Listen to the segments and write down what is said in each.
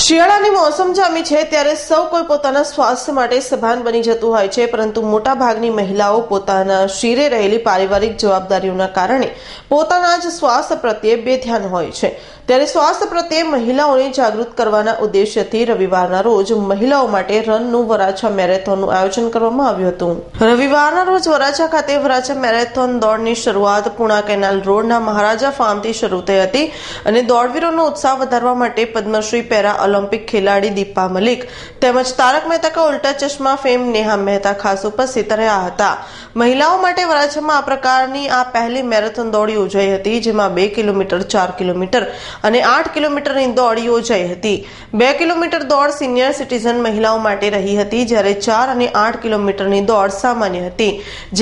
શિયાળાની મોસમ જામી છે ત્યારે સૌ કોઈ પોતાના સ્વાસ્થ્ય માટે સભાન બની જતું હોય છે, પરંતુ મોટા ભાગની મહિલાઓ પોતાના શિરે રહેલી પારિવારિક જવાબદારીઓના કારણે પોતાના જ સ્વાસ્થ્ય પ્રત્યે બેધ્યાન હોય છે. ત્યારે સ્વાસ્થ્ય પ્રત્યે મહિલાઓને જાગૃત કરવાના ઉદ્દેશ્યથી રવિવારના રોજ મહિલાઓ માટે રનનું વરાછા મેરેથોનનું આયોજન કરવામાં આવ્યું હતું. રવિવારના રોજ વરાછા ખાતે વરાછા મેરેથોન દોડની શરૂઆત પુણા કેનાલ રોડના મહારાજા ફાર્મથી શરૂ થઈ હતી અને દોડવીરોનો ઉત્સાહ વધારવા માટે પદ્મશ્રી પેરા ઓલિમ્પિક ખેલાડી દીપા મલિક તેમજ તારક મહેતા કા ઉલ્ટા ચશ્મા ફેમ નેહા મહેતા ખાસ ઉપસ્થિત રહ્યા હતા. મહિલાઓ માટે વરાછામાં આ પ્રકારની આ પહેલી મેરેથોન દોડ યોજાઈ હતી, જેમાં બે કિલોમીટર, ચાર કિલોમીટર અને આઠ કિલોમીટરની દોડ યોજાઈ હતી. બે કિલોમીટર દોડ સિનિયર સિટીઝન મહિલાઓ માટે રહી હતી, જ્યારે ચાર અને આઠ કિલોમીટરની દોડ સામાન્ય હતી,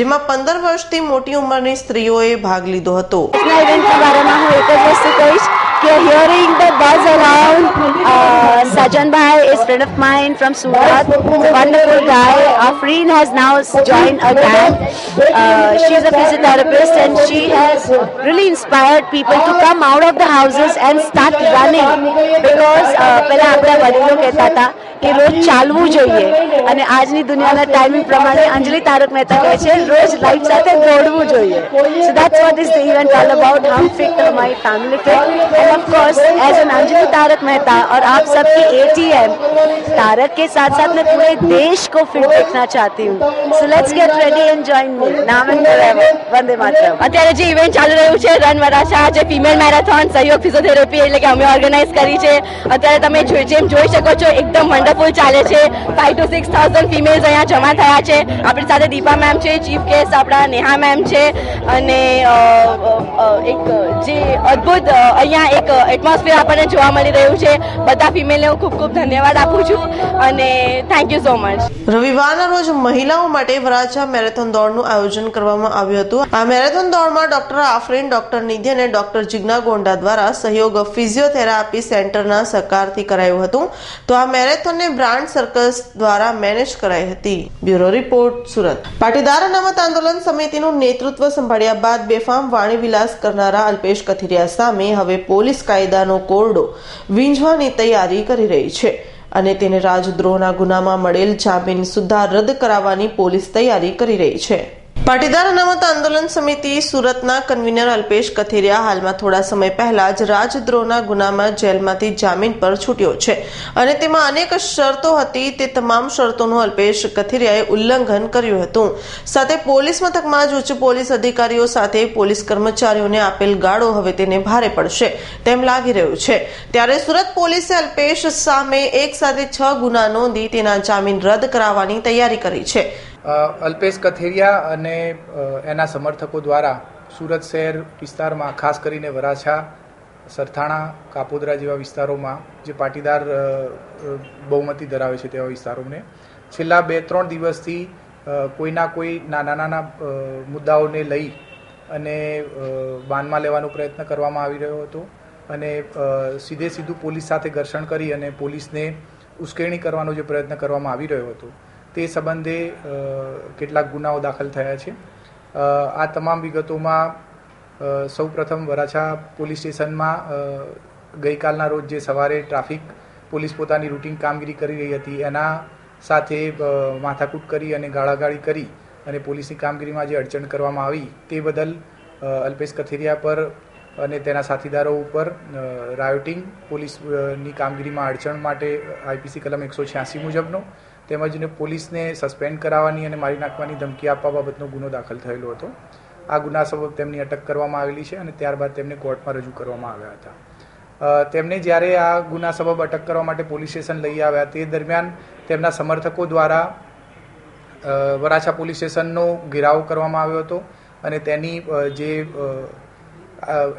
જેમાં પંદર વર્ષથી મોટી ઉંમરની સ્ત્રીઓએ ભાગ લીધો હતો. You're hearing the buzz around. Uh, Sajan Bhai is friend of mine from Surat, wonderful guy, Afreen has now joined a gang. Uh, she is a physiotherapist and she has really inspired people to come out of the houses and start running because uh, પહેલા આપણા વડીલો કહેતા હતા કે રોજ ચાલવું જોઈએ અને આજની દુનિયાના ટાઈમિંગ પ્રમાણે અંજલિ તારક મહેતા કહે છે રોજ લાઈફ સાથે દોડવું જોઈએ so that's what is the event all about हम फिट हमारी family fit and of course as an Anjali Tarak Mehta और आप सबके एटीएम तारक के साथ साथ मैं पूरे देश को फिट देखना चाहती हूँ so let's get ready and join me नाम एंड वंदे मातरम અત્યારે જે ઇવેન્ટ ચાલી રહ્યું છે રન વરાછા જે ફિમેલ મેરેથોન સહયોગ ફિઝિયોથેરાપી એટલે કે અમે ઓર્ગેનાઇઝ કરી છે અત્યારે તમે જો- જેમ જોઈ શકો છો એકદમ વન્ડરફુલ ચાલે છે five two six thousand females અહીંયા જમા થયા છે આપણી સાથે દીપા મેમ છે ચીફ ગેસ્ટ આપણા નેહા મેમ છે અને અ, અ, અ, એક જે અદ્ભુત અ, અહીંયા એક એટમોસ્ફિયર આપણને જોવા મળી રહ્યું છે બધા ફિમેલને હું ખૂબ ખૂબ ધન્યવાદ આપું છું અને થેન્ક યુ સો મચ રવિવારના રોજ મહિલાઓ માટે વરાછા મેરેથોન દોડનું આયોજન કરવામાં આવ્યું હતું. આ મેરેથોન દોડમાં ડોક્ટર આફરીન, ડોક્ટર નિધિ અને ડોક્ટર જિજ્ઞા ગોંડા દ્વારા સહયોગ ફિઝિયોથેરાપી સેન્ટરના સહકારથી કરાયું હતું. તો આ મેરેથોનને બ્રાન્ડ સર્કસ દ્વારા મેનેજ કરાઈ હતી. Bureau report, Surat. પાટીદાર અનામત આંદોલન સમિતિનું નેતૃત્વ સંભાળ્યા બાદ બેફામ વાણી વિલાસ કરનારા અલ્પેશ કથિરિયા સામે હવે પોલીસ કાયદાનો કોરડો, વીંઝવાની તૈયારી કરી રહી છે. અને તેને રાજદ્રોહના ગુનામાં મળેલ જામીન સુદ્ધા રદ કરાવવાની પોલીસ તૈયારી કરી રહી છે. પાટીદાર અનામત આંદોલન સમિતિ સુરતના કન્વીનર અલ્પેશ કથિરિયા હાલમાં થોડા સમય પહેલા જ રાજદ્રોહના ગુનામાં જેલમાંથી જામીન પર છૂટ્યો છે. અને તેમાં અનેક શરતો હતી, તે તમામ શરતોનું અલ્પેશ કથિરિયાએ ઉલ્લંઘન કર્યું હતું. સાથે પોલીસ મથકમાં જ ઉચ્ચ પોલીસ અધિકારીઓ સાથે પોલીસ કર્મચારીઓને આપેલ ગાળો હવે તેને ભારે પડશે તેમ લાગી રહ્યું છે. ત્યારે સુરત પોલીસે અલ્પેશ સામે એક સાથે છ ગુના નોંધી તેના જામીન રદ કરાવવાની તૈયારી કરી છે. અલ્પેશ કથેરિયા અને એના સમર્થકો દ્વારા સુરત શહેર વિસ્તારમાં, ખાસ કરીને વરાછા, સરથાણા, કાપોદરા જેવા વિસ્તારોમાં, જે પાટીદાર બહુમતી ધરાવે છે તેવા વિસ્તારોને, છેલ્લા બે, ત્રણ દિવસથી કોઈના કોઈ નાના નાના મુદ્દાઓને લઈ અને બાનમાં લેવાનો પ્રયત્ન કરવામાં આવી રહ્યો હતો અને સીધે સીધું પોલીસ સાથે ઘર્ષણ કરી અને પોલીસને ઉશ્કેરણી કરવાનો જે પ્રયત્ન કરવામાં આવી રહ્યો હતો. તે સંબંધે કેટલાક ગુનાઓ દાખલ થયા છે. આ તમામ વિગતોમાં સૌપ્રથમ વરાછા પોલીસ સ્ટેશનમાં ગઈકાલના રોજ જે સવારે ટ્રાફિક પોલીસ પોતાની રૂટીન કામગીરી કરી રહી હતી, એના સાથે માથાકૂટ કરી અને ગાળાગાળી કરી અને પોલીસની કામગીરીમાં જે અડચણ કરવામાં આવી તે બદલ અલ્પેશ કથિરિયા પર અને તેના સાથીદારો ઉપર રાયોટિંગ પોલીસની કામગીરીમાં અડચણ માટે આઈપીસી કલમ એકસો છ્યાસી મુજબનો તેમજ પોલીસને સસ્પેન્ડ કરાવવાની અને મારી નાખવાની ધમકી આપવા બાબતનો ગુનો દાખલ થયેલો હતો. આ ગુના સબબ તેમની અટક કરવામાં આવેલી છે અને ત્યારબાદ તેમને કોર્ટમાં રજૂ કરવામાં આવ્યા હતા. તેમને જ્યારે આ ગુના સબબ અટક કરવા માટે પોલીસ સ્ટેશન લઈ આવ્યા, તે દરમિયાન તેમના સમર્થકો દ્વારા વરાછા પોલીસ સ્ટેશનનો ઘેરાવ કરવામાં આવ્યો હતો અને તેની જે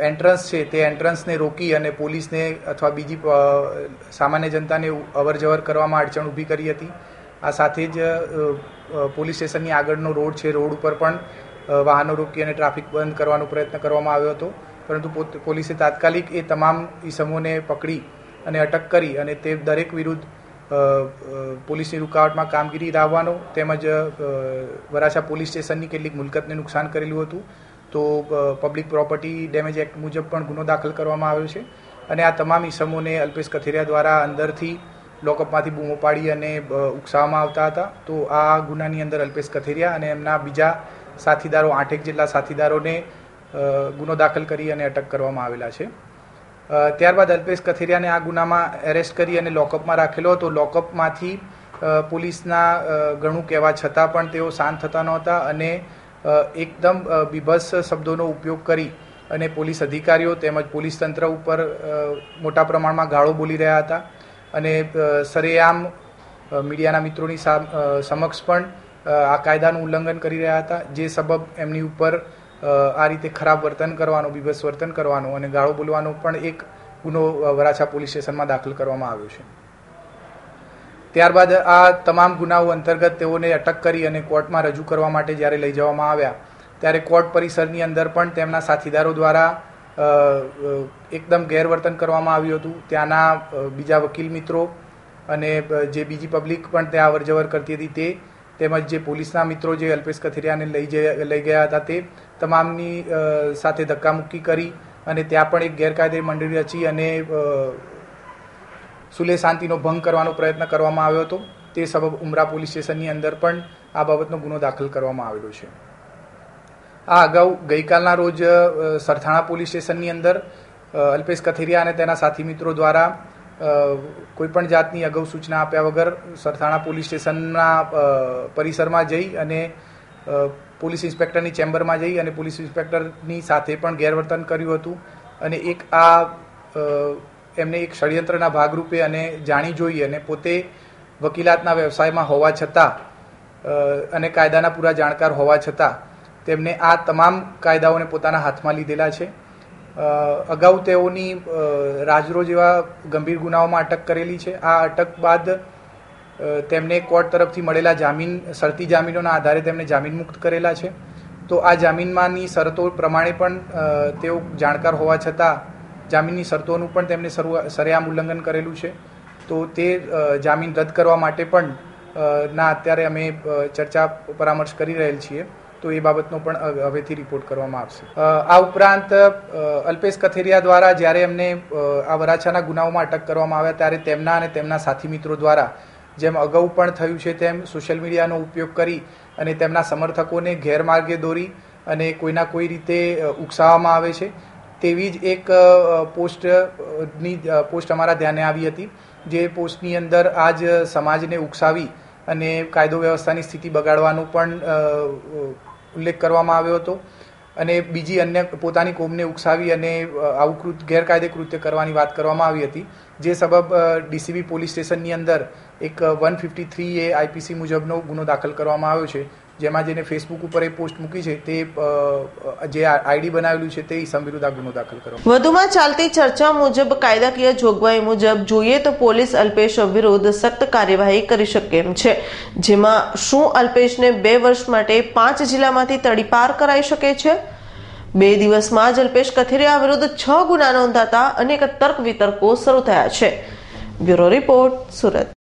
એન્ટ્રન્સ છે તે એન્ટ્રન્સને રોકી અને પોલીસને અથવા બીજી સામાન્ય જનતાને અવર જવર કરવામાં અડચણ ઊભી કરી હતી. આ સાથે જ પોલીસ સ્ટેશનની આગળનો રોડ છે, રોડ ઉપર પણ વાહનો રોકી અને ટ્રાફિક બંધ કરવાનો પ્રયત્ન કરવામાં આવ્યો હતો. પરંતુ પોલીસે તાત્કાલિક એ તમામ ઈસમોને પકડી અને અટક કરી અને તે દરેક વિરુદ્ધ પોલીસની રૂકાવટમાં કામગીરી લાવવાનો તેમજ વરાછા પોલીસ સ્ટેશનની કેટલીક મિલકતને નુકસાન કરેલું હતું, તો પબ્લિક પ્રોપર્ટી ડેમેજ એક્ટ મુજબ પણ ગુનો દાખલ કરવામાં આવ્યો છે. અને આ તમામ ઈસમોને અલ્પેશ કથિરિયા દ્વારા અંદરથી લોકઅપમાંથી બૂમો પાડી અને ઉકસાવવામાં આવતા હતા. તો આ ગુનાની અંદર અલ્પેશ કથેરિયા અને એમના બીજા સાથીદારો, આઠેક જેટલા સાથીદારોને ગુનો દાખલ કરી અને અટક કરવામાં આવેલા છે. ત્યારબાદ અલ્પેશ કથેરિયાને આ ગુનામાં એરેસ્ટ કરી અને લોકઅપમાં રાખેલો હતો. લોકઅપમાંથી પોલીસના ઘણું કહેવા છતાં પણ તેઓ શાંત થતા નહોતા અને એકદમ બીભત્સ શબ્દોનો ઉપયોગ કરી અને પોલીસ અધિકારીઓ તેમજ પોલીસ તંત્ર ઉપર મોટા પ્રમાણમાં ગાળો બોલી રહ્યા હતા. અને સરેઆમ મીડિયાના મિત્રોની સામ- સમક્ષ પણ આ કાયદાનું ઉલ્લંઘન કરી રહ્યા હતા, જે સબબ એમની ઉપર આ રીતે ખરાબ વર્તન કરવાનો, બીભત્સ વર્તન કરવાનો અને ગાળો બોલવાનો પણ એક ગુનો વરાછા પોલીસ સ્ટેશનમાં દાખલ કરવામાં આવ્યો છે. ત્યારબાદ આ તમામ ગુનાઓ અંતર્ગત તેઓને અટક કરી અને કોર્ટમાં રજૂ કરવા માટે જ્યારે લઈ જવામાં આવ્યા, ત્યારે કોર્ટ પરિસરની અંદર પણ તેમના સાથીદારો દ્વારા એકદમ ગેરવર્તન કરવામાં આવ્યું હતું. ત્યાંના બીજા વકીલ મિત્રો અને જે બીજી પબ્લિક પણ ત્યાં અવરજવર કરતી હતી તે, તેમજ જે પોલીસના મિત્રો જે અલ્પેશ કથિરિયાને લઈ જઈ લઈ ગયા હતા તે, તમામની સાથે ધક્કામુક્કી કરી અને ત્યાં પણ એક ગેરકાયદે મંડળી રચી અને સુલે શાંતિનો ભંગ કરવાનો પ્રયત્ન કરવામાં આવ્યો હતો. તે સબબ ઉમરા પોલીસ સ્ટેશનની અંદર પણ આ બાબતનો ગુનો દાખલ કરવામાં આવેલો છે. આ અગાઉ ગઈકાલના રોજ સરથાણા પોલીસ સ્ટેશનની અંદર અલ્પેશ કથિરિયા અને તેના સાથી મિત્રો દ્વારા કોઈપણ જાતની અગાઉ સૂચના આપ્યા વગર સરથાણા પોલીસ સ્ટેશનના પરિસરમાં જઈ અને પોલીસ ઇન્સ્પેક્ટરની ચેમ્બરમાં જઈ અને પોલીસ ઇન્સ્પેક્ટરની સાથે પણ ગેરવર્તન કર્યું હતું. અને એક આ એમને એક ષડયંત્રના ભાગરૂપે અને જાણી જોઈ અને પોતે વકીલાતના વ્યવસાયમાં હોવા છતાં અને કાયદાના પૂરા જાણકાર હોવા છતાં તેમને આ તમામ કાયદાઓને પોતાના હાથમાં લીધેલા છે. અગાઉ તેઓની રાજરોજ એવા ગંભીર ગુનાઓમાં અટક કરેલી છે. આ અટક બાદ તેમને કોર્ટ તરફથી મળેલા જામીન, શરતી જામીનોના આધારે તેમને જામીન મુક્ત કરેલા છે. તો આ જામીનમાંની શરતો પ્રમાણે પણ તેઓ જાણકાર હોવા છતાં જામીનની શરતોનું પણ તેમને સરેઆમ ઉલ્લંઘન કરેલું છે. તો તે જામીન રદ કરવા માટે પણ ના અત્યારે અમે ચર્ચા પરામર્શ કરી રહેલ છીએ. તો એ બાબતનો પણ હવેથી રિપોર્ટ કરવામાં આવશે. આ ઉપરાંત અલ્પેશ કથેરિયા દ્વારા જ્યારે એમને આ વરાછાના ગુનાઓમાં અટક કરવામાં આવ્યા ત્યારે તેમના અને તેમના સાથી મિત્રો દ્વારા જેમ અગાઉ પણ થયું છે તેમ સોશિયલ મીડિયાનો ઉપયોગ કરી અને તેમના સમર્થકોને ગેરમાર્ગે દોરી અને કોઈના કોઈ રીતે ઉકસાવવામાં આવે છે, તેવી જ એક પોસ્ટની પોસ્ટ અમારા ધ્યાને આવી હતી, જે પોસ્ટની અંદર આજ સમાજને ઉકસાવી અને કાયદો વ્યવસ્થાની સ્થિતિ બગાડવાનું પણ ઉલ્લેખ કરવામાં આવ્યો હતો. અને બીજી અન્ય પોતાની કોમને ઉકસાવી અને આવું કૃત ગેરકાયદે કૃત્ય કરવાની વાત કરવામાં આવી હતી. જે સબબ ડીસીબી પોલીસ સ્ટેશનની અંદર એક one fifty three A IPC મુજબનો ગુનો દાખલ કરવામાં આવ્યો છે. જેમાં જેને ફેસબુક ઉપર એ પોસ્ટ મૂકી છે, તે જે આઈડી બનાવેલું છે, તે ઈસમ વિરુદ્ધ આ ગુનો દાખલ કરો વધુમાં ચાલતી ચર્ચા મુજબ કાયદાકીય જોગવાઈ મુજબ જોઈએ તો પોલીસ અલ્પેશ વિરુદ્ધ સખ્ત કાર્યવાહી કરી શકે એમ છે. જેમાં શું અલ્પેશને બે વર્ષ માટે પાંચ જિલ્લામાંથી તડીપાર કરાઈ શકે છે? બે દિવસમાં જ અલ્પેશ કથિરિયા વિરુદ્ધ છ ગુના નોંધાતા અનેક તર્ક વિતર્કો શરૂ થયા છે. Bureau report, Surat.